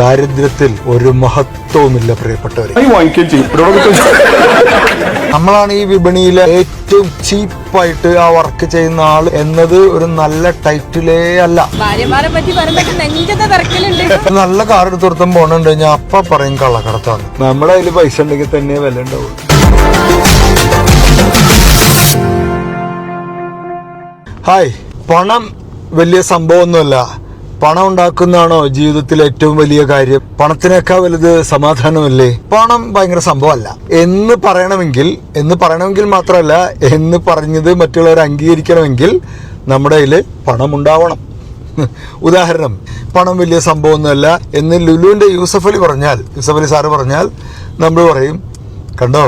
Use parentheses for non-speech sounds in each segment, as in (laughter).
ദാരിദ്ര്യത്തിൽ ഒരു മഹത്വവുമില്ല പ്രിയപ്പെട്ടവരെ. നമ്മളാണ് ഈ വിപണിയിലെ ഏറ്റവും ചീപ്പായിട്ട് ആ വർക്ക് ചെയ്യുന്ന ആൾ എന്നത് ഒരു നല്ല ടൈറ്റിലേ അല്ല. നല്ല കാർ എടുത്തോടത്തും പോണുണ്ട്. ഞാൻ അപ്പ പറയും കള്ളക്കടത്താണ്. നമ്മുടെ അതിൽ പൈസ ഉണ്ടെങ്കിൽ തന്നെ വില ഉണ്ടാവുള്ളൂ. ഹായ്. പണം വലിയ സംഭവമൊന്നുമല്ല. പണം ഉണ്ടാക്കുന്നതാണോ ജീവിതത്തിൽ ഏറ്റവും വലിയ കാര്യം? പണത്തിനേക്കാൾ വലുത് സമാധാനമല്ലേ? പണം ഭയങ്കര സംഭവമല്ല. എന്ന് പറയണമെങ്കിൽ എന്ന് പറയണമെങ്കിൽ മാത്രമല്ല എന്ന് പറഞ്ഞത് മറ്റുള്ളവർ അംഗീകരിക്കണമെങ്കിൽ നമ്മുടെ കയ്യിൽ പണം ഉണ്ടാവണം ഉദാഹരണം പണം വലിയ സംഭവമൊന്നുമല്ല എന്ന് ലുലുവിന്റെ യൂസഫ് അലി പറഞ്ഞാൽ യൂസഫ് അലി സാറ് പറഞ്ഞാൽ നമ്മൾ പറയും കണ്ടോ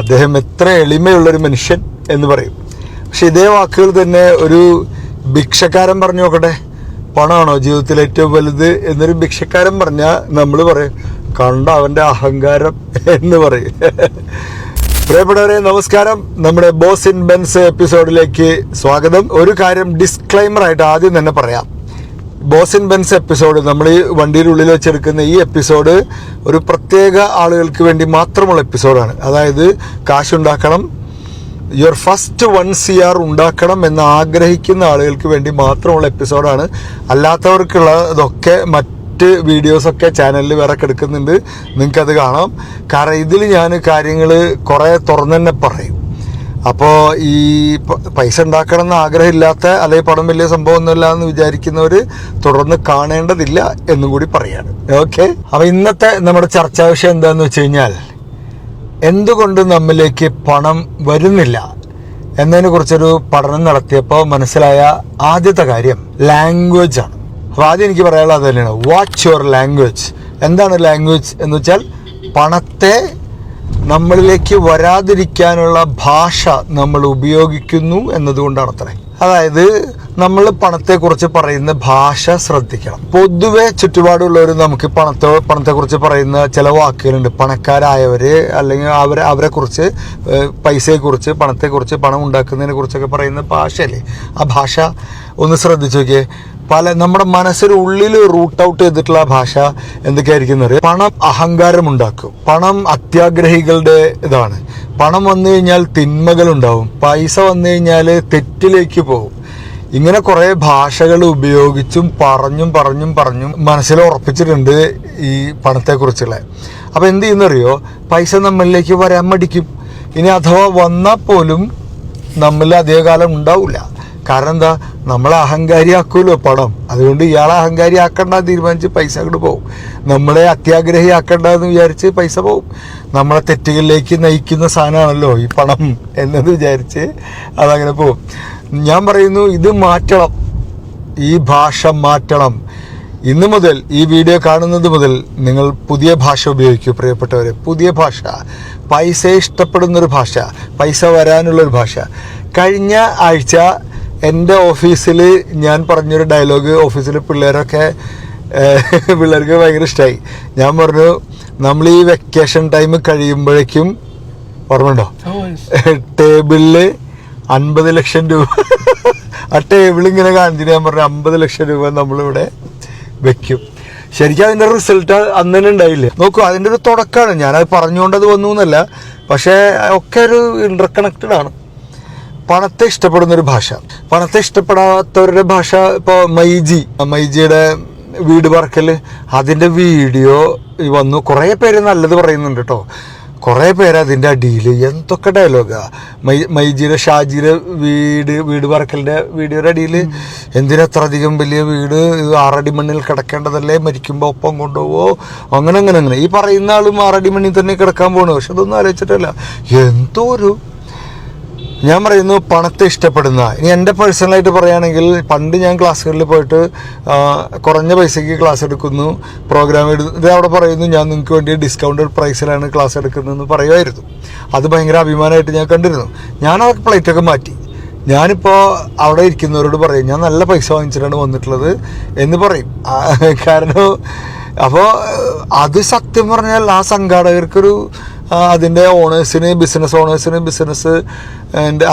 അദ്ദേഹം എത്ര എളിമയുള്ളൊരു മനുഷ്യൻ എന്ന് പറയും. പക്ഷെ ഇതേ വാക്കുകൾ തന്നെ ഒരു ഭിക്ഷക്കാരൻ പറഞ്ഞു നോക്കട്ടെ. പണമാണോ ജീവിതത്തിൽ ഏറ്റവും വലുത് എന്നൊരു ഭിക്ഷക്കാരൻ പറഞ്ഞാൽ നമ്മൾ പറയും. കണ്ട അവന്റെ അഹങ്കാരം എന്ന് പറയും. പ്രിയപ്പെട്ടവരെ നമസ്കാരം. നമ്മുടെ ബോസ് ഇൻ ബെൻസ് എപ്പിസോഡിലേക്ക് സ്വാഗതം. ഒരു കാര്യം ഡിസ്ക്ലൈമർ ആയിട്ട് ആദ്യം തന്നെ പറയാം. ബോസ് ഇൻ ബെൻസ് എപ്പിസോഡ് നമ്മൾ ഈ വണ്ടിയുടെ ഉള്ളിൽ വെച്ചെടുക്കുന്ന ഈ എപ്പിസോഡ് ഒരു പ്രത്യേക ആളുകൾക്ക് വേണ്ടി മാത്രമുള്ള എപ്പിസോഡാണ്. അതായത് കാശുണ്ടാക്കണം your first one C R ഉണ്ടാക്കണം എന്ന് ആഗ്രഹിക്കുന്ന ആളുകൾക്ക് വേണ്ടി മാത്രമുള്ള എപ്പിസോഡാണ്. അല്ലാത്തവർക്കുള്ള ഇതൊക്കെ മറ്റ് വീഡിയോസൊക്കെ ചാനലിൽ വേറെ കിടക്കുന്നുണ്ട്. നിങ്ങൾക്കത് കാണാം. കാരണം ഇതിൽ ഞാൻ കാര്യങ്ങൾ കുറേ തുറന്നു തന്നെ പറയും. അപ്പോൾ ഈ പൈസ ഉണ്ടാക്കണം എന്ന് ആഗ്രഹമില്ലാത്ത അല്ലെങ്കിൽ പണം വലിയ സംഭവമൊന്നുമില്ല എന്ന് വിചാരിക്കുന്നവർ തുടർന്ന് കാണേണ്ടതില്ല എന്നും കൂടി പറയാണ്. ഓക്കെ അപ്പോൾ ഇന്നത്തെ നമ്മുടെ ചർച്ചാ വിഷയം എന്താണെന്ന് വെച്ച് കഴിഞ്ഞാൽ എന്തുകൊണ്ട് നമ്മിലേക്ക് പണം വരുന്നില്ല? എന്നതിനെ കുറിച്ചൊരു പഠനം നടത്തിയപ്പോൾ മനസ്സിലായ ആദ്യത്തെ കാര്യം ലാംഗ്വേജ് ആണ്. അപ്പോൾ ആദ്യം എനിക്ക് പറയാനുള്ളത് അത് തന്നെയാണ്. വാച്ച് യുവർ ലാംഗ്വേജ് എന്താണ് ലാംഗ്വേജ് എന്ന് വെച്ചാൽ പണത്തെ നമ്മളിലേക്ക് വരാതിരിക്കാനുള്ള ഭാഷ നമ്മൾ ഉപയോഗിക്കുന്നു എന്നതുകൊണ്ടാണ് അത്രേ അതായത് നമ്മൾ പണത്തെക്കുറിച്ച് പറയുന്ന ഭാഷ ശ്രദ്ധിക്കണം. പൊതുവെ ചുറ്റുപാടുള്ളവർ നമുക്ക് പണത്തെ പണത്തെക്കുറിച്ച് പറയുന്ന ചില വാക്കുകളുണ്ട്. പണക്കാരായവര് അല്ലെങ്കിൽ അവരെ അവരെക്കുറിച്ച് പൈസയെക്കുറിച്ച് പണത്തെക്കുറിച്ച് പണം ഉണ്ടാക്കുന്നതിനെ കുറിച്ചൊക്കെ പറയുന്ന ഭാഷയല്ലേ? ആ ഭാഷ ഒന്ന് ശ്രദ്ധിച്ചു നോക്കിയേ. പല നമ്മുടെ മനസ്സിന് ഉള്ളിൽ റൂട്ട് ഔട്ട് ചെയ്തിട്ടുള്ള ഭാഷ എന്തൊക്കെയായിരിക്കും എന്ന് അറിയാം. പണം അഹങ്കാരം ഉണ്ടാക്കും പണം അത്യാഗ്രഹികളുടെ ഇതാണ്. പണം വന്നു കഴിഞ്ഞാൽ തിന്മകൾ ഉണ്ടാവും പൈസ വന്നു കഴിഞ്ഞാൽ തെറ്റിലേക്ക് പോകും. ഇങ്ങനെ കുറെ ഭാഷകൾ ഉപയോഗിച്ചും പറഞ്ഞും പറഞ്ഞും പറഞ്ഞും മനസ്സിൽ ഉറപ്പിച്ചിട്ടുണ്ട് ഈ പണത്തെക്കുറിച്ചുള്ള. അപ്പൊ എന്ത് ചെയ്യുന്നറിയോ? പൈസ നമ്മളിലേക്ക് വരാൻ മടിക്കും. ഇനി അഥവാ വന്നാൽ പോലും നമ്മളിൽ അധികകാലം ഉണ്ടാവില്ല. കാരണം എന്താ? നമ്മളെ അഹങ്കാരിയാക്കുമല്ലോ പണം. അതുകൊണ്ട് ഇയാളെ അഹങ്കാരിയാക്കണ്ട തീരുമാനിച്ച് പൈസ അങ്ങോട്ട് പോകും നമ്മളെ അത്യാഗ്രഹിയാക്കണ്ട എന്ന് വിചാരിച്ച് പൈസ പോകും നമ്മളെ തെറ്റുകളിലേക്ക് നയിക്കുന്ന സാധനമാണല്ലോ ഈ പണം (laughs) എന്നത് വിചാരിച്ച് അതങ്ങനെ പോകും ഞാൻ പറയുന്നു ഇത് മാറ്റണം. ഈ ഭാഷ മാറ്റണം. ഇന്നു മുതൽ ഈ വീഡിയോ കാണുന്നത് മുതൽ നിങ്ങൾ പുതിയ ഭാഷ ഉപയോഗിക്കൂ പ്രിയപ്പെട്ടവരെ. പുതിയ ഭാഷ. പൈസ ഇഷ്ടപ്പെടുന്നൊരു ഭാഷ. പൈസ വരാനുള്ളൊരു ഭാഷ. കഴിഞ്ഞ ആഴ്ച എന്റെ ഓഫീസിൽ ഞാൻ പറഞ്ഞൊരു ഡയലോഗ് ഓഫീസിൽ പിള്ളേരൊക്കെ പിള്ളേർക്ക് ഭയങ്കര ഇഷ്ടമായി ഞാൻ പറഞ്ഞു നമ്മൾ ഈ വെക്കേഷൻ ടൈം കഴിയുമ്പോഴേക്കും ഓർമ്മയുണ്ടോ? ടേബിളിൽ അൻപത് ലക്ഷം രൂപ. അട്ടേ ടേബിൾ ഇങ്ങനെ കാണിച്ചിട്ട് ഞാൻ പറഞ്ഞു അമ്പത് ലക്ഷം രൂപ നമ്മളിവിടെ വെക്കും. ശരിക്കും അതിന്റെ റിസൾട്ട് അന്ന് തന്നെ ഉണ്ടായില്ലേ? നോക്കൂ അതിന്റെ ഒരു തുടക്കമാണ്. ഞാനത് പറഞ്ഞുകൊണ്ടത് വന്നു എന്നല്ല പക്ഷേ ഒക്കെ ഒരു ഇന്റർകണക്റ്റഡ് ആണ്. പണത്തെ ഇഷ്ടപ്പെടുന്ന ഒരു ഭാഷ. പണത്തെ ഇഷ്ടപ്പെടാത്തവരുടെ ഭാഷ ഇപ്പോൾ മൈജി. മൈജിയുടെ വീട് പറക്കൽ അതിന്റെ വീഡിയോ വന്നു. കുറേ പേര് നല്ലത് പറയുന്നുണ്ട് കേട്ടോ. കുറേ പേര് അതിന്റെ അടിയിൽ എന്തൊക്കെ ഡയലോഗാ മൈ മൈജിയുടെ ഷാജിയുടെ വീട് വീട് പറക്കലിന്റെ വീഡിയോയുടെ അടിയിൽ എന്തിനാ അത്ര അധികം വലിയ വീട് ആറടി മണ്ണിൽ കിടക്കേണ്ടതല്ലേ? മരിക്കുമ്പോൾ ഒപ്പം കൊണ്ടുപോവോ? അങ്ങനെ അങ്ങനെ അങ്ങനെ. ഈ പറയുന്ന ആളും ആറടി മണ്ണിൽ തന്നെ കിടക്കാൻ പോകണു പക്ഷെ അതൊന്നും ആലോചിച്ചിട്ടല്ല. എന്തോ ഒരു ഞാൻ പറയുന്നു പണത്തെ ഇഷ്ടപ്പെടുന്ന. ഇനി എന്റെ പേഴ്സണലായിട്ട് പറയുകയാണെങ്കിൽ പണ്ട് ഞാൻ ക്ലാസ്സുകളിൽ പോയിട്ട് കുറഞ്ഞ പൈസയ്ക്ക് ക്ലാസ് എടുക്കുന്നു. പ്രോഗ്രാം ഇത് അവിടെ പറയുന്നു ഞാൻ നിങ്ങൾക്ക് വേണ്ടി ഡിസ്കൗണ്ടഡ് പ്രൈസിലാണ് ക്ലാസ് എടുക്കുന്നതെന്ന് പറയുമായിരുന്നു. അത് ഭയങ്കര അഭിമാനമായിട്ട് ഞാൻ കണ്ടിരുന്നു. ഞാൻ ആ പ്ലേറ്റൊക്കെ മാറ്റി. ഞാനിപ്പോൾ അവിടെ ഇരിക്കുന്നവരോട് പറയും ഞാൻ നല്ല പൈസ വാങ്ങിച്ചിട്ടാണ് വന്നിട്ടുള്ളത് എന്ന് പറയും. കാരണം അപ്പോൾ അത് സത്യം പറഞ്ഞാൽ ആ സംഘാടകർക്കൊരു അതിന്റെ ഓണേഴ്സിന് ബിസിനസ് ഓണേഴ്സിന് ബിസിനസ്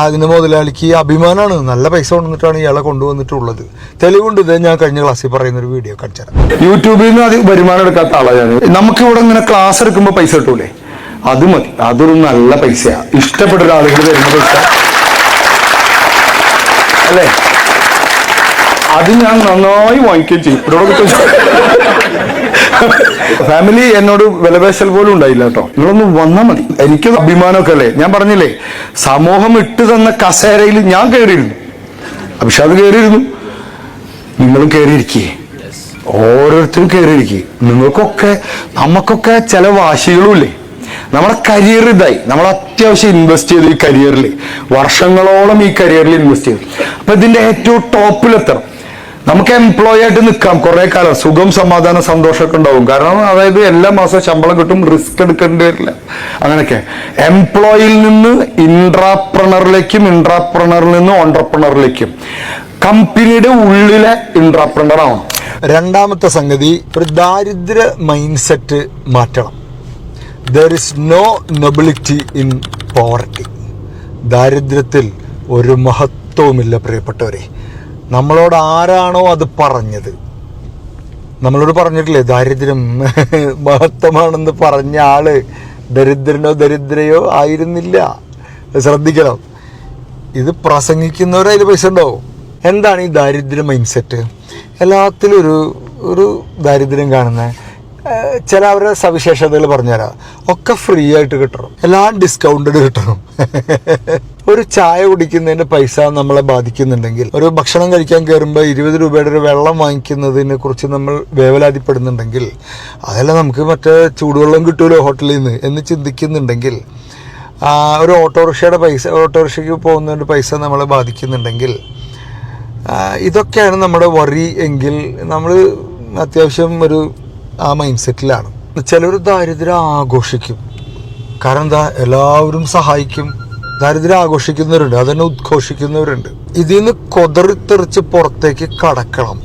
അതിന് മുതലാളിക്ക് അഭിമാനമാണ് നല്ല പൈസ കൊണ്ടുവന്നിട്ടാണ് ഇയാളെ കൊണ്ടുവന്നിട്ടുള്ളത്. തെളിവുണ്ട് ഇത് ഞാൻ കഴിഞ്ഞ ക്ലാസ്സിൽ പറയുന്ന ഒരു വീഡിയോ കാണിച്ചു തരാം. യൂട്യൂബിൽ നിന്ന് അത് വരുമാനം എടുക്കാത്ത ആളാണ് നമുക്ക് ഇവിടെ ഇങ്ങനെ ക്ലാസ് എടുക്കുമ്പോൾ പൈസ കിട്ടൂലേ? അത് മതി. അതൊരു നല്ല പൈസയാണ് ഇഷ്ടപ്പെട്ട ഒരാളുകൾ തരുന്ന പൈസ. അല്ലേ? അത് ഞാൻ നന്നായി വാങ്ങിക്കുകയും ചെയ്യും. ഇവിടെ ഫാമിലി എന്നോട് വിലപേശൽ പോലും ഉണ്ടായില്ല കേട്ടോ. നിങ്ങളൊന്ന് വന്നാൽ മതി. എനിക്ക് അഭിമാനമൊക്കെ അല്ലേ? ഞാൻ പറഞ്ഞില്ലേ സമൂഹം ഇട്ട് തന്ന കസേരയിൽ ഞാൻ കയറിയിരുന്നു അഭിഷാദ് കയറിയിരുന്നു നിങ്ങളും കയറിയിരിക്കേ ഓരോരുത്തരും കയറിയിരിക്കേ നിങ്ങൾക്കൊക്കെ നമുക്കൊക്കെ ചില വാശികളും ഇല്ലേ? നമ്മുടെ കരിയർ ഇതായി. നമ്മൾ അത്യാവശ്യം ഇൻവെസ്റ്റ് ചെയ്തു ഈ കരിയറിൽ വർഷങ്ങളോളം ഈ കരിയറിൽ ഇൻവെസ്റ്റ് ചെയ്തു. അപ്പൊ ഇതിന്റെ ഏറ്റവും ടോപ്പിലെത്തണം നമുക്ക് എംപ്ലോയി ആയിട്ട് നിൽക്കാം. കുറെ കാലം. സുഖം സമാധാനം സന്തോഷമൊക്കെ ഉണ്ടാവും. കാരണം അതായത് എല്ലാ മാസവും ശമ്പളം കിട്ടും റിസ്ക് എടുക്കേണ്ടി വരില്ല. അങ്ങനെയൊക്കെ. എംപ്ലോയിയിൽ നിന്ന് ഇൻട്രാപ്രണറിലേക്കും ഇൻട്രാപ്രണറിൽ നിന്ന് ഓൺട്രപ്രണറിലേക്കും കമ്പനിയുടെ ഉള്ളിലെ ഇൻട്രാപ്രണർ ആവണം. രണ്ടാമത്തെ സംഗതി ഒരു ദാരിദ്ര്യ മൈൻഡ് സെറ്റ് മാറ്റണം. There is no nobility in poverty ദാരിദ്ര്യത്തിൽ ഒരു മഹത്വവുമില്ല പ്രിയപ്പെട്ടവരെ. നമ്മളോട് ആരാണോ അത് പറഞ്ഞത്? നമ്മളോട് പറഞ്ഞിട്ടില്ലേ ദാരിദ്ര്യം (laughs) മഹത്വമാണെന്ന് പറഞ്ഞ ആൾ ദരിദ്രനോ ദരിദ്രയോ ആയിരുന്നില്ല. ശ്രദ്ധിക്കണം. ഇത് പ്രസംഗിക്കുന്നവരെ അതിൽ പൈസ ഉണ്ടാവും. എന്താണ് ഈ ദാരിദ്ര്യ മൈൻഡ് സെറ്റ് എല്ലാത്തിലും ഒരു ഒരു ദാരിദ്ര്യം കാണുന്ന ഏഹ്, ചില അവരുടെ സവിശേഷതകൾ പറഞ്ഞുതരാം. ഒക്കെ ഫ്രീ ആയിട്ട് കിട്ടണം. എല്ലാം ഡിസ്കൗണ്ടഡ് കിട്ടണം. ഒരു ചായ കുടിക്കുന്നതിന്റെ പൈസ നമ്മളെ ബാധിക്കുന്നുണ്ടെങ്കിൽ ഒരു ഭക്ഷണം കഴിക്കാൻ കയറുമ്പോൾ ഇരുപത് രൂപയുടെ ഒരു വെള്ളം വാങ്ങിക്കുന്നതിനെ കുറിച്ച് നമ്മൾ വേവലാതിപ്പെടുന്നുണ്ടെങ്കിൽ അതെല്ലാം നമുക്ക് മറ്റേ ചൂടുവെള്ളം കിട്ടുമല്ലോ ഹോട്ടലിൽ നിന്ന് എന്ന് ചിന്തിക്കുന്നുണ്ടെങ്കിൽ ഒരു ഓട്ടോറിക്ഷയുടെ പൈസ ഓട്ടോറിക്ഷയ്ക്ക് പോകുന്നതിന്റെ പൈസ നമ്മളെ ബാധിക്കുന്നുണ്ടെങ്കിൽ ഇതൊക്കെയാണ് നമ്മുടെ വറി എങ്കിൽ നമ്മൾ അത്യാവശ്യം ഒരു ആ മൈൻഡ് സെറ്റിലാണ് ചിലർ ദാരിദ്ര്യം ആഘോഷിക്കും. കാരണം എന്താ? എല്ലാവരും സഹായിക്കും. ദാരിദ്ര്യം ആഘോഷിക്കുന്നവരുണ്ട്. അതന്നെ ഉദ്ഘോഷിക്കുന്നവരുണ്ട്. ഇതിൽ നിന്ന് കൊതറിത്തെറിച്ച് പുറത്തേക്ക് കടക്കണം.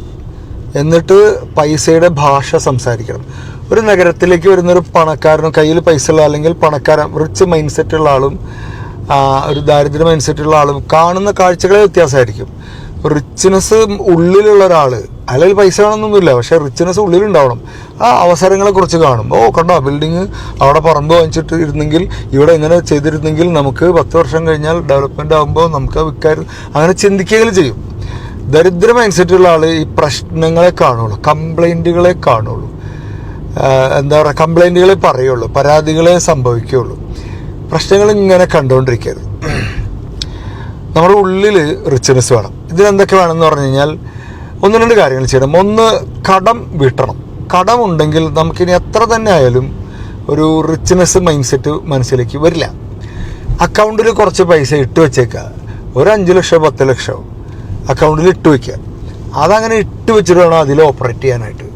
എന്നിട്ട് പൈസയുടെ ഭാഷ സംസാരിക്കണം. ഒരു നഗരത്തിലേക്ക് വരുന്ന ഒരു പണക്കാരനും കയ്യിൽ പൈസ ഉള്ള അല്ലെങ്കിൽ പണക്കാരൻ റിച്ച് മൈൻഡ് സെറ്റ് ഉള്ള ആളും ഒരു ദാരിദ്ര്യ മൈൻഡ് സെറ്റ് ഉള്ള ആളും കാണുന്ന കാഴ്ചകളെ വ്യത്യാസമായിരിക്കും. റിച്ച്നെസ് ഉള്ളിലുള്ള ഒരാൾ അല്ലെങ്കിൽ പൈസ വേണമെന്നൊന്നുമില്ല പക്ഷേ റിച്ച്നെസ് ഉള്ളിലുണ്ടാവണം. ആ അവസരങ്ങളെക്കുറിച്ച് കാണും. ഓ കണ്ടോ ബിൽഡിങ് അവിടെ പറമ്പ് വാങ്ങിച്ചിട്ട് ഇരുന്നെങ്കിൽ ഇവിടെ ഇങ്ങനെ ചെയ്തിരുന്നെങ്കിൽ നമുക്ക് പത്ത് വർഷം കഴിഞ്ഞാൽ ഡെവലപ്മെന്റ് ആകുമ്പോൾ നമുക്ക് വിൽക്കായിരുന്നു അങ്ങനെ ചിന്തിക്കുകയും ചെയ്യും. ദരിദ്ര മൈൻഡ് സെറ്റുള്ള ആൾ ഈ പ്രശ്നങ്ങളെ കാണുള്ളൂ കംപ്ലൈന്റുകളെ കാണുള്ളൂ. എന്താ പറയുക കംപ്ലൈന്റുകളെ പറയുള്ളൂ പരാതികളെ സംഭവിക്കുകയുള്ളൂ. പ്രശ്നങ്ങൾ ഇങ്ങനെ കണ്ടുകൊണ്ടിരിക്കരുത് നമ്മുടെ ഉള്ളിൽ റിച്ച്നെസ് വേണം. ഇതിനെന്തൊക്കെ വേണമെന്ന് പറഞ്ഞു കഴിഞ്ഞാൽ ഒന്ന് രണ്ട് കാര്യങ്ങൾ ചെയ്യണം. ഒന്ന് കടം വിട്ടണം. കടം ഉണ്ടെങ്കിൽ നമുക്കിനി എത്ര തന്നെ ആയാലും ഒരു റിച്ച്നെസ് മൈൻഡ് സെറ്റ് മനസ്സിലേക്ക് വരില്ല. അക്കൗണ്ടിൽ കുറച്ച് പൈസ ഇട്ട് വെച്ചേക്കുക ഒരു അഞ്ച് ലക്ഷം പത്ത് ലക്ഷം അക്കൗണ്ടിൽ ഇട്ട് വയ്ക്കുക അതങ്ങനെ ഇട്ട് വെച്ചിട്ട് വേണം അതിൽ ഓപ്പറേറ്റ് ചെയ്യാനായിട്ട്.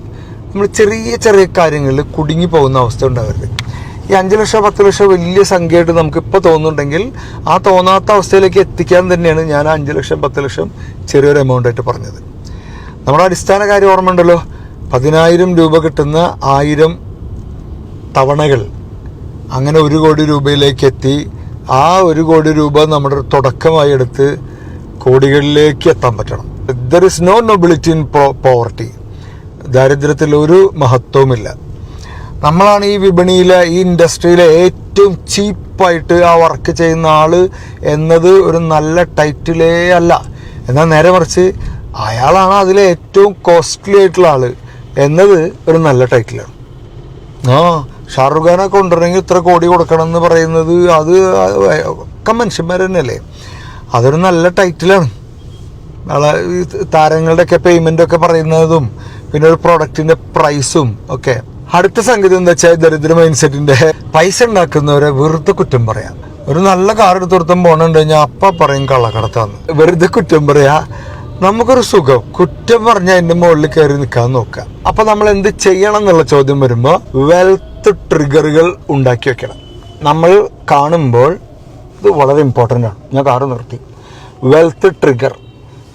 നമ്മൾ ചെറിയ ചെറിയ കാര്യങ്ങളിൽ കുടുങ്ങി പോകുന്ന അവസ്ഥ ഉണ്ടാവരുത്. ഈ അഞ്ച് ലക്ഷം പത്ത് ലക്ഷം വലിയ സംഖ്യയായിട്ട് നമുക്ക് ഇപ്പോൾ തോന്നുന്നുണ്ടെങ്കിൽ ആ തോന്നാത്ത അവസ്ഥയിലേക്ക് എത്തിക്കാൻ തന്നെയാണ് ഞാൻ ആ അഞ്ച് ലക്ഷം പത്ത് ലക്ഷം ചെറിയൊരു എമൗണ്ട് ആയിട്ട് പറഞ്ഞത്. നമ്മുടെ അടിസ്ഥാന കാര്യം ഓർമ്മ ഉണ്ടല്ലോ. പതിനായിരം രൂപ കിട്ടുന്ന ആയിരം തവണകൾ അങ്ങനെ ഒരു കോടി രൂപയിലേക്ക് എത്തി. ആ ഒരു കോടി രൂപ നമ്മുടെ തുടക്കമായി എടുത്ത് കോടികളിലേക്ക് എത്താൻ പറ്റണം. There is no nobility in poverty ദാരിദ്ര്യത്തിൽ ഒരു മഹത്വവുമില്ല. നമ്മളാണ് ഈ വിപണിയിലെ ഈ ഇൻഡസ്ട്രിയിലെ ഏറ്റവും ചീപ്പായിട്ട് ആ വർക്ക് ചെയ്യുന്ന ആൾ എന്നത് ഒരു നല്ല ടൈറ്റിലേ അല്ല. എന്നാൽ നേരെ മറിച്ച് അയാളാണ് അതിലെ ഏറ്റവും കോസ്റ്റ്ലി ആയിട്ടുള്ള ആൾ എന്നത് ഒരു നല്ല ടൈറ്റിലാണ് ആ ഷാറുഖ് ഖാനെ കൊണ്ടുവരണമെങ്കിൽ ഇത്ര കോടി കൊടുക്കണം എന്ന് പറയുന്നത് അത് ഒക്കെ മനുഷ്യന്മാർ തന്നെയല്ലേ? അതൊരു നല്ല ടൈറ്റിലാണ് താരങ്ങളുടെയൊക്കെ പേയ്മെന്റൊക്കെ പറയുന്നതും പിന്നെ ഒരു പ്രോഡക്റ്റിന്റെ പ്രൈസും ഒക്കെ. അടുത്ത സംഗതി എന്താ വെച്ചാൽ ദരിദ്ര മൈൻഡ് സെറ്റിന്റെ പൈസ ഉണ്ടാക്കുന്നവരെ വെറുതെ കുറ്റം പറയാം. ഒരു നല്ല കാർ എടുത്ത് കൊടുത്തും പോകണുണ്ട് കഴിഞ്ഞാൽ അപ്പ പറയും കള്ളക്കടത്താന്ന്. വെറുതെ കുറ്റം പറയാ. നമുക്കൊരു സുഖം. കുറ്റം പറഞ്ഞാൽ അതിന്റെ മുകളിൽ കയറി നിൽക്കാൻ നോക്കുക അപ്പൊ നമ്മൾ എന്ത് ചെയ്യണം എന്നുള്ള ചോദ്യം വരുമ്പോൾ വെൽത്ത് ട്രിഗറുകൾ ഉണ്ടാക്കി വെക്കണം. നമ്മൾ കാണുമ്പോൾ ഇത് വളരെ ഇമ്പോർട്ടന്റ് ആണ്. ഞാൻ കാറ് നിർത്തി. വെൽത്ത് ട്രിഗർ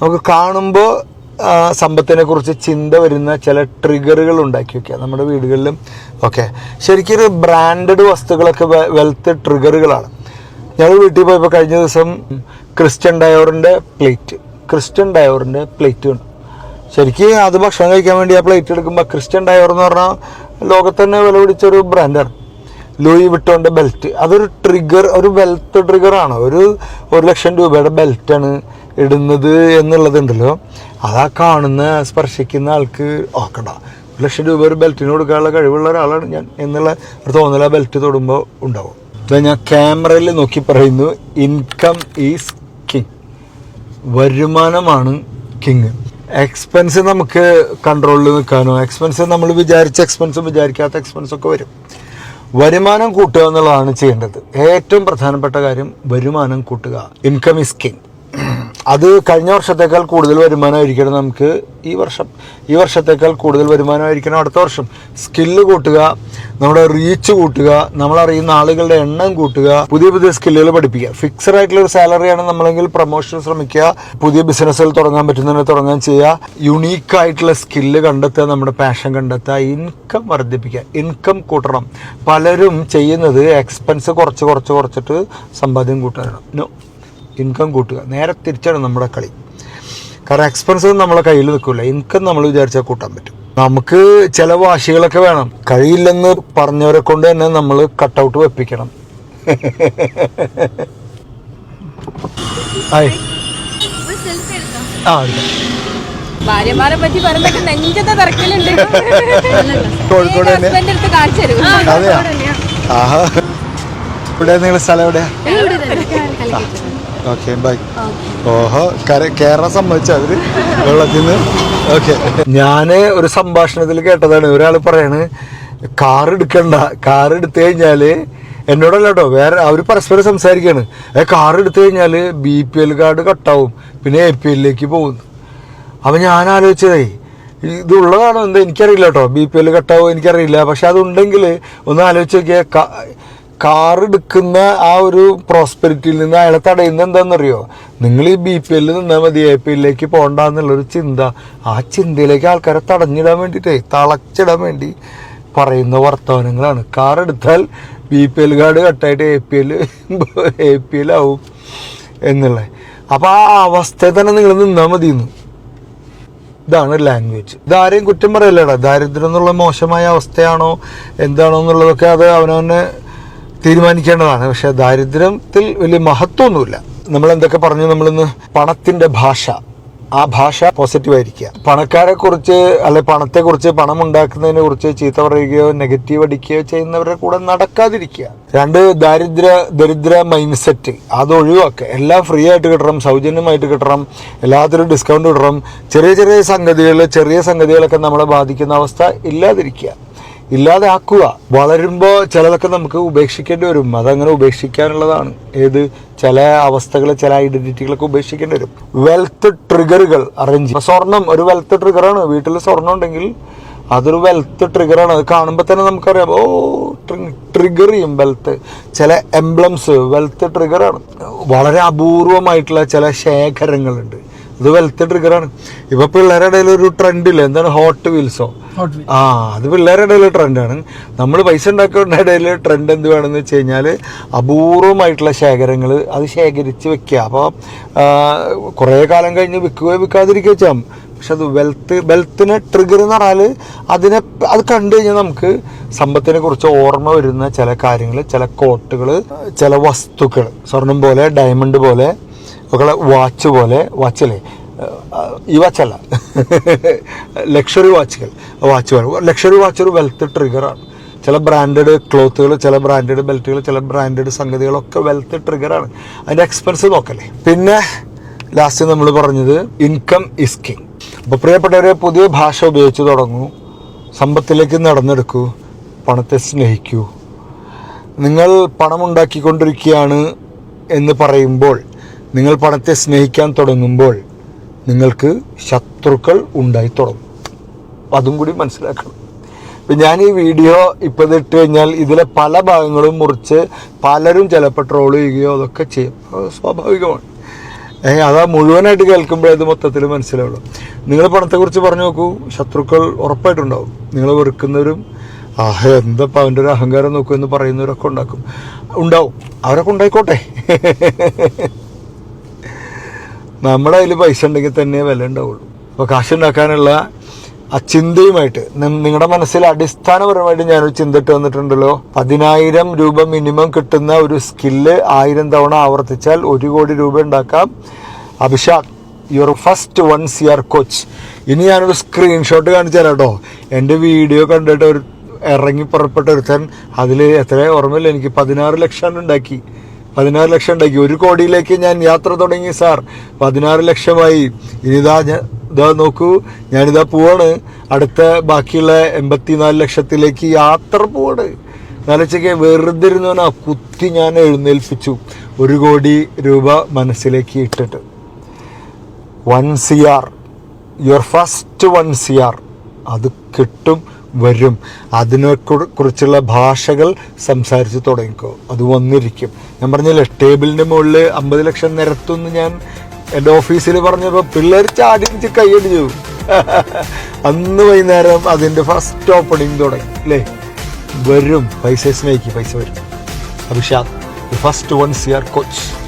നമുക്ക് കാണുമ്പോൾ സമ്പത്തിനെ കുറിച്ച് ചിന്ത വരുന്ന ചില ട്രിഗറുകൾ ഉണ്ടാക്കി വെക്കുക. നമ്മുടെ വീടുകളിലും ഒക്കെ. ശരിക്കും ഒരു ബ്രാൻഡഡ് വസ്തുക്കളൊക്കെ വെൽത്ത് ട്രിഗറുകളാണ് ഞങ്ങൾ വീട്ടിൽ പോയപ്പോൾ കഴിഞ്ഞ ദിവസം ക്രിസ്ത്യൻ ഡയോറിന്റെ പ്ലേറ്റ് ക്രിസ്ത്യൻ ഡയോറിന്റെ പ്ലേറ്റ് ഉണ്ട് ശരിക്കും അത് ഭക്ഷണം കഴിക്കാൻ വേണ്ടി ആ പ്ലേറ്റ് എടുക്കുമ്പോൾ ക്രിസ്ത്യൻ ഡയോർ എന്ന് പറഞ്ഞാൽ ലോകത്ത് തന്നെ വില പിടിച്ചൊരു ബ്രാൻഡാണ് ലൂയി വിട്ടോന്റെ ബെൽറ്റ് അതൊരു ട്രിഗർ ഒരു വെൽത്ത് ട്രിഗറാണ് ഒരു ഒരു ലക്ഷം രൂപയുടെ ബെൽറ്റാണ് ഇടുന്നത് എന്നുള്ളതുണ്ടല്ലോ അതാ കാണുന്ന സ്പർശിക്കുന്ന ആൾക്ക് ആക്കണ്ട ഒരു ലക്ഷം രൂപ ഒരു ബെൽറ്റിന് കൊടുക്കാനുള്ള കഴിവുള്ള ഒരാളാണ് ഞാൻ എന്നുള്ള ഒരു തോന്നൽ ആ ബെൽറ്റ് തൊടുമ്പോൾ ഉണ്ടാവും. ഞാൻ ക്യാമറയിൽ നോക്കി പറയുന്നു ഇൻകം ഈസ് കിങ് വരുമാനമാണ് കിങ് എക്സ്പെൻസ് നമുക്ക് കൺട്രോളിൽ നിൽക്കാനോ എക്സ്പെൻസ് നമ്മൾ വിചാരിച്ച എക്സ്പെൻസും വിചാരിക്കാത്ത എക്സ്പെൻസൊക്കെ വരും. വരുമാനം കൂട്ടുക എന്നുള്ളതാണ് ചെയ്യേണ്ടത്. ഏറ്റവും പ്രധാനപ്പെട്ട കാര്യം വരുമാനം കൂട്ടുക. ഇൻകം ഈസ് കിങ് അത് കഴിഞ്ഞ വർഷത്തേക്കാൾ കൂടുതൽ വരുമാനമായിരിക്കണം നമുക്ക് ഈ വർഷം. ഈ വർഷത്തേക്കാൾ കൂടുതൽ വരുമാനമായിരിക്കണം അടുത്ത വർഷം. സ്കില്ല് കൂട്ടുക നമ്മുടെ റീച്ച് കൂട്ടുക നമ്മളറിയുന്ന ആളുകളുടെ എണ്ണം കൂട്ടുക പുതിയ പുതിയ സ്കില്ലുകൾ പഠിപ്പിക്കുക. ഫിക്സഡ് ആയിട്ടുള്ള ഒരു സാലറിയാണ് നമ്മളെങ്കിൽ പ്രൊമോഷൻ ശ്രമിക്കുക പുതിയ ബിസിനസ്സുകൾ തുടങ്ങാൻ പറ്റുന്നതിനെ തുടങ്ങാൻ ചെയ്യുക. യുണീക്ക് ആയിട്ടുള്ള സ്കില്ല് കണ്ടെത്തുക നമ്മുടെ പാഷൻ കണ്ടെത്തുക ഇൻകം വർദ്ധിപ്പിക്കുക ഇൻകം കൂട്ടണം. പലരും ചെയ്യുന്നത് എക്സ്പെൻസ് കുറച്ച് കുറച്ച് കുറച്ചിട്ട് സമ്പാദ്യം കൂട്ടാനാണ്. ഇൻകം കൂട്ടുക. നേരെ തിരിച്ചാണ് നമ്മുടെ കളി. കാരണം എക്സ്പെൻസ് നമ്മളെ കയ്യിൽ നിൽക്കില്ല ഇൻകം നമ്മൾ വിചാരിച്ചാൽ കൂട്ടാൻ പറ്റും. നമുക്ക് ചില വാശികളൊക്കെ വേണം. കഴിയില്ലെന്ന് പറഞ്ഞവരെ കൊണ്ട് തന്നെ നമ്മൾ കട്ടൗട്ട് വെപ്പിക്കണം. ഭാര്യമാരെ പറ്റി പറയുമ്പോ നെഞ്ചത്തെ തിരക്കലുണ്ട്. കോഴിക്കോട് ഇവിടെ സ്ഥലം എവിടെയാ? ഓക്കെ ബൈ ഓഹോ കര കേരളം സംബന്ധിച്ച അവർ വെള്ളത്തിൽ നിന്ന് ഓക്കെ ഞാൻ ഒരു സംഭാഷണത്തിൽ കേട്ടതാണ്. ഒരാൾ പറയാണ് കാർ എടുക്കണ്ട. കാർ എടുത്തു കഴിഞ്ഞാൽ എന്നോടല്ല കേട്ടോ വേറെ അവർ പരസ്പരം സംസാരിക്കാണ്. ഏ കാർ എടുത്തു കഴിഞ്ഞാൽ ബി പി എൽ കാർഡ് കട്ടാവും. പിന്നെ എ പി എല്ലിലേക്ക് പോകും. അപ്പം ഞാൻ ആലോചിച്ചതേ ഇതുള്ളതാണോ എന്താ എനിക്കറിയില്ല കേട്ടോ ബി പി എൽ കട്ടാവോ എനിക്കറിയില്ല. പക്ഷെ അതുണ്ടെങ്കിൽ ഒന്ന് ആലോചിച്ച് നോക്കിയാൽ കാർ എടുക്കുന്ന ആ ഒരു പ്രോസ്പെരിറ്റിയിൽ നിന്ന് അയാളെ തടയുന്ന എന്താണെന്നറിയോ? നിങ്ങൾ ഈ ബി പി എല്ലിൽ നിന്നാൽ മതി എ പി എല്ലിലേക്ക് പോകണ്ട എന്നുള്ളൊരു ചിന്ത. ആ ചിന്തയിലേക്ക് ആൾക്കാരെ തടഞ്ഞിടാൻ വേണ്ടിയിട്ടേ തളച്ചിടാൻ വേണ്ടി പറയുന്ന വർത്തമാനങ്ങളാണ്. കാർ എടുത്താൽ B P L card കട്ടായിട്ട് A P L A P L ആവും എന്നുള്ളത്. അപ്പോൾ ആ അവസ്ഥയിൽ തന്നെ നിങ്ങൾ നിന്നാൽ മതിയെന്ന്. ഇതാണ് ലാംഗ്വേജ് ഇതാരെയും കുറ്റം പറയില്ലടാ. ദാരിദ്ര്യം എന്നുള്ള മോശമായ അവസ്ഥയാണോ എന്താണോ എന്നുള്ളതൊക്കെ അത് അവനവനെ തീരുമാനിക്കേണ്ടതാണ്. പക്ഷെ ദാരിദ്ര്യത്തിൽ വലിയ മഹത്വമൊന്നുമില്ല. നമ്മൾ എന്തൊക്കെ പറഞ്ഞു? നമ്മളിന്ന് പണത്തിന്റെ ഭാഷ. ആ ഭാഷ പോസിറ്റീവ് ആയിരിക്കുക. പണക്കാരെ കുറിച്ച് അല്ലെ പണത്തെ കുറിച്ച് പണം ഉണ്ടാക്കുന്നതിനെ കുറിച്ച് ചീത്ത പറയുകയോ നെഗറ്റീവ് അടിക്കുകയോ ചെയ്യുന്നവരുടെ കൂടെ നടക്കാതിരിക്കുക. രണ്ട് ദാരിദ്ര്യ ദരിദ്ര മൈൻഡ് സെറ്റ് അത് ഒഴിവാക്കുക. എല്ലാം ഫ്രീ ആയിട്ട് കിട്ടണം സൗജന്യമായിട്ട് കിട്ടണം എല്ലാത്തിനും ഡിസ്കൗണ്ട് കിട്ടണം ചെറിയ ചെറിയ സംഗതികൾ ചെറിയ സംഗതികളൊക്കെ നമ്മളെ ബാധിക്കുന്ന അവസ്ഥ ഇല്ലാതിരിക്കുക. ഇല്ലാതെ ആക്കുക വളരുമ്പോൾ ചിലതൊക്കെ നമുക്ക് ഉപേക്ഷിക്കേണ്ടി വരും. അതങ്ങനെ ഉപേക്ഷിക്കാനുള്ളതാണ്. ഏത് ചില അവസ്ഥകൾ ചില ഐഡന്റിറ്റികളൊക്കെ ഉപേക്ഷിക്കേണ്ടി വരും. വെൽത്ത് ട്രിഗറുകൾ അറേഞ്ച് സ്വർണം ഒരു വെൽത്ത് ട്രിഗറാണ് വീട്ടിൽ സ്വർണം ഉണ്ടെങ്കിൽ അതൊരു വെൽത്ത് ട്രിഗറാണ് അത് കാണുമ്പോൾ തന്നെ നമുക്കറിയാം ഓ ട്രിഗർ ചെയ്യും വെൽത്ത് ചില എംബ്ലംസ് വെൽത്ത് ട്രിഗറാണ് വളരെ അപൂർവമായിട്ടുള്ള ചില ശേഖരങ്ങളുണ്ട്. ഇത് വെൽത്ത് ട്രിഗറാണ് ഇപ്പൊ പിള്ളേരുടെ ഇടയിൽ ഒരു ട്രെൻഡ് ഇല്ല? എന്താണ്? ഹോട്ട് വീൽസോ ആ അത് പിള്ളേരുടെ ഇടയിൽ ട്രെൻഡാണ് നമ്മൾ പൈസ ഉണ്ടാക്കുന്ന ഇടയിൽ ട്രെൻഡ് എന്ത് വേണമെന്ന് വെച്ച് കഴിഞ്ഞാൽ അപൂർവമായിട്ടുള്ള ശേഖരങ്ങൾ അത് ശേഖരിച്ച് വെക്കുക. അപ്പോൾ കുറേ കാലം കഴിഞ്ഞ് വിൽക്കുകയോ വിൽക്കാതിരിക്കുകയോ ചെയ്യാം. പക്ഷെ അത് വെൽത്ത് വെൽത്തിനെ ട്രിഗർ എന്ന് പറഞ്ഞാൽ അതിനെ അത് കണ്ടു കഴിഞ്ഞാൽ നമുക്ക് സമ്പത്തിനെ കുറിച്ച് ഓർമ്മ വരുന്ന ചില കാര്യങ്ങൾ ചില കോട്ടുകൾ ചില വസ്തുക്കൾ സ്വർണം പോലെ ഡയമണ്ട് പോലെ ഒക്കെ വാച്ച് പോലെ വാച്ചല്ലേ ഈ വാച്ചല്ല ലക്ഷറി വാച്ചുകൾ വാച്ച് ലക്ഷറി വാച്ച് ഒരു വെൽത്ത് ട്രിഗറാണ് ചില ബ്രാൻഡഡ് ക്ലോത്തുകൾ ചില ബ്രാൻഡഡ് ബെൽറ്റുകൾ ചില ബ്രാൻഡഡ് സംഗതികളൊക്കെ വെൽത്ത് ട്രിഗറാണ് അതിന്റെ എക്സ്പെൻസ് നോക്കല്ലേ? പിന്നെ ലാസ്റ്റ് നമ്മൾ പറഞ്ഞത് ഇൻകം ഇസ് കിങ് അപ്പോൾ പ്രിയപ്പെട്ടവരെ പുതിയ ഭാഷ ഉപയോഗിച്ച് തുടങ്ങൂ. സമ്പത്തിലേക്ക് നടന്നെടുക്കൂ. പണത്തെ സ്നേഹിക്കൂ. നിങ്ങൾ പണമുണ്ടാക്കിക്കൊണ്ടിരിക്കുകയാണ് എന്ന് പറയുമ്പോൾ നിങ്ങൾ പണത്തെ സ്നേഹിക്കാൻ തുടങ്ങുമ്പോൾ നിങ്ങൾക്ക് ശത്രുക്കൾ ഉണ്ടായി തുടങ്ങും. അതും കൂടി മനസ്സിലാക്കണം. ഇപ്പം ഞാൻ ഈ വീഡിയോ ഇപ്പോൾ ഇത് ഇട്ട് കഴിഞ്ഞാൽ ഇതിലെ പല ഭാഗങ്ങളും മുറിച്ച് പലരും ചിലപ്പോൾ ട്രോൾ ചെയ്യുകയോ അതൊക്കെ ചെയ്യും. സ്വാഭാവികമാണ്. അതാ മുഴുവനായിട്ട് കേൾക്കുമ്പോഴേ അത് മൊത്തത്തിൽ മനസ്സിലാവുള്ളൂ. നിങ്ങൾ പണത്തെക്കുറിച്ച് പറഞ്ഞു നോക്കൂ ശത്രുക്കൾ ഉറപ്പായിട്ടുണ്ടാവും. നിങ്ങൾ വെറുക്കുന്നവരും ആഹ് എന്താ അവന്റെ ഒരു അഹങ്കാരം നോക്കൂ എന്ന് പറയുന്നവരൊക്കെ ഉണ്ടാക്കും. ഉണ്ടാവും. അവരൊക്കെ ഉണ്ടായിക്കോട്ടെ. നമ്മുടെ കയ്യിൽ പൈസ ഉണ്ടെങ്കിൽ തന്നെ വില ഉണ്ടാവുള്ളൂ. അപ്പോൾ കാശുണ്ടാക്കാനുള്ള ആ ചിന്തയുമായിട്ട് നിങ്ങളുടെ മനസ്സിൽ അടിസ്ഥാനപരമായിട്ട് ഞാനൊരു ചിന്ത ഇട്ട് വന്നിട്ടുണ്ടല്ലോ. പതിനായിരം രൂപ മിനിമം കിട്ടുന്ന ഒരു സ്കില്ല് ആയിരം തവണ ആവർത്തിച്ചാൽ ഒരു കോടി രൂപ ഉണ്ടാക്കാം. Abhishek your first one C R coach ഇനി ഞാനൊരു സ്ക്രീൻഷോട്ട് കാണിച്ചു തരാം കേട്ടോ എന്റെ വീഡിയോ കണ്ടിട്ട് ഒരു ഇറങ്ങി പുറപ്പെട്ട ഒരുത്തൻ അതിൽ എത്ര ഓർമ്മയില്ല എനിക്ക് പതിനാറ് ലക്ഷം ഉണ്ടാക്കി. പതിനാറ് ലക്ഷം ഉണ്ടാക്കി. ഒരു കോടിയിലേക്ക് ഞാൻ യാത്ര തുടങ്ങി സാർ. പതിനാറ് ലക്ഷമായി. ഇനിതാ ഞാൻ ഇതാ നോക്കൂ ഞാനിതാ പോവാണ്. അടുത്ത ബാക്കിയുള്ള എൺപത്തിനാല് ലക്ഷത്തിലേക്ക് യാത്ര പോവാണ്. നാലച്ചയ്ക്ക് വെറുതെ ഇരുന്നവനാ കുത്തി ഞാൻ എഴുന്നേൽപ്പിച്ചു. ഒരു കോടി രൂപ മനസ്സിലേക്ക് ഇട്ടിട്ട്. One C R. Your first one C R അത് കിട്ടും. വരും. അതിനെ കുറിച്ചുള്ള ഭാഷകൾ സംസാരിച്ച് തുടങ്ങിക്കോ. അത് വന്നിരിക്കും. ഞാൻ പറഞ്ഞില്ലേ ടേബിളിന്റെ മുകളിൽ അമ്പത് ലക്ഷം നിരത്തുമെന്ന് ഞാൻ. എന്റെ ഓഫീസിൽ പറഞ്ഞപ്പോൾ പിള്ളേർ ചാടിച്ച് കൈയടിച്ചു. (laughs) അന്ന് വൈകുന്നേരം അതിന്റെ ഫസ്റ്റ് ഓപ്പണിങ് തുടങ്ങി അല്ലേ? വരും. പൈസ സ്നേഹിക്കും പൈസ വരും. Abhishad first one C R coach